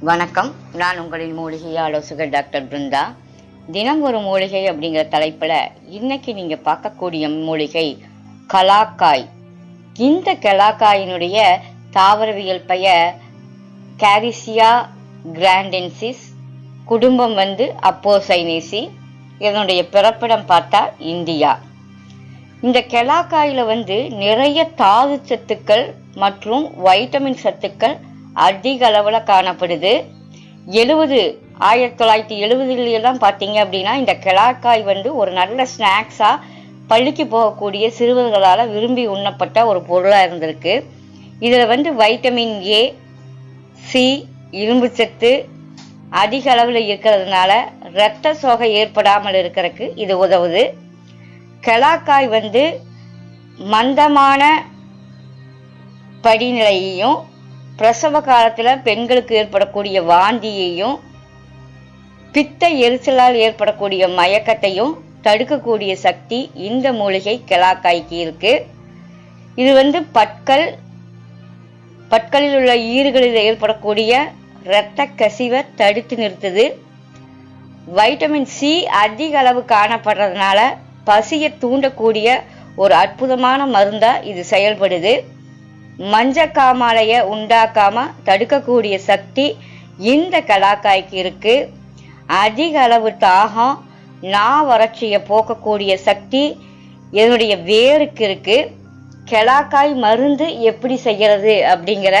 வணக்கம். நான் உங்களின் மூலிகை ஆலோசகர் டாக்டர் பிருந்தா. தினம் ஒரு மூலிகை அப்படிங்கிற தலைப்பில் இன்னைக்கு நீங்கள் பார்க்கக்கூடிய மூலிகை கலாக்காய். இந்த கலாக்காயினுடைய தாவரவியல் பெயர் கேரிசியா கிராண்டென்சிஸ் குடும்பம் வந்து அப்போசைனேசி இதனுடைய பிறப்பிடம் பார்த்தா இந்தியா. இந்த கெலாக்காயில வந்து நிறைய தாது சத்துக்கள் மற்றும் வைட்டமின் சத்துக்கள் அதிக அளவில் காணப்படுது. எழுபது ஆயிரத்தி தொள்ளாயிரத்தி எழுபதுலாம் பார்த்தீங்க அப்படின்னா இந்த கெலாக்காய் வந்து ஒரு நல்ல ஸ்நாக்ஸாக பள்ளிக்கு போகக்கூடிய சிறுவர்களால் விரும்பி உண்ணப்பட்ட ஒரு பொருளாக இருந்திருக்கு. இதில் வந்து வைட்டமின் ஏ சி இரும்பு சத்து அதிக அளவில் இருக்கிறதுனால இரத்த சோகை ஏற்படாமல் இருக்கிறதுக்கு இது உதவுது. கெலாக்காய் வந்து மந்தமான படிநிலையையும் பிரசவ காலத்தில் பெண்களுக்கு ஏற்படக்கூடிய வாந்தியையும் பித்த எரிச்சலால் ஏற்படக்கூடிய மயக்கத்தையும் தடுக்கக்கூடிய சக்தி இந்த மூலிகை கெலாக்காய்க்கு இருக்கு. இது வந்து பற்கள் பற்களில் உள்ள ஈறுகளில் ஏற்படக்கூடிய இரத்த கசிவை தடுத்து நிறுத்துது. வைட்டமின் சி அதிக அளவு காணப்படுறதுனால பசியை தூண்டக்கூடிய ஒரு அற்புதமான மருந்தா இது செயல்படுது. மஞ்சக்காமாலைய உண்டாக்காம தடுக்கக்கூடிய சக்தி இந்த கலாக்காய்க்கு இருக்கு. அதிக அளவு தாகம் நா வறட்சியை போக்கக்கூடிய சக்தி இதனுடைய வேருக்கு இருக்கு. கெலாக்காய் மருந்து எப்படி செய்யறது அப்படிங்கிற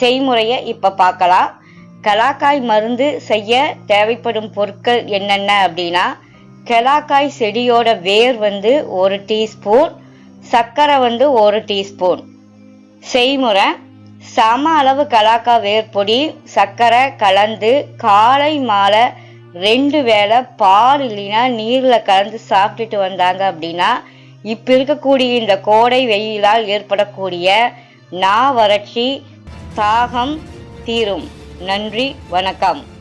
செய்முறையை இப்போ பார்க்கலாம். கலாக்காய் மருந்து செய்ய தேவைப்படும் பொருட்கள் என்னென்ன அப்படின்னா கெலாக்காய் செடியோட வேர் வந்து ஒரு டீஸ்பூன் சர்க்கரை வந்து ஒரு டீஸ்பூன். செய்முறை சம அளவு கலாக்கா வேர் பொடி சர்க்கரை கலந்து காலை மாலை ரெண்டு வேளை பால் இல்லைன்னா நீரில் கலந்து சாப்பிட்டுட்டு வந்தாங்க அப்படின்னா இப்போ இருக்கக்கூடிய இந்த கோடை வெயிலால் ஏற்படக்கூடிய நா வறட்சி தாகம் தீரும். நன்றி வணக்கம்.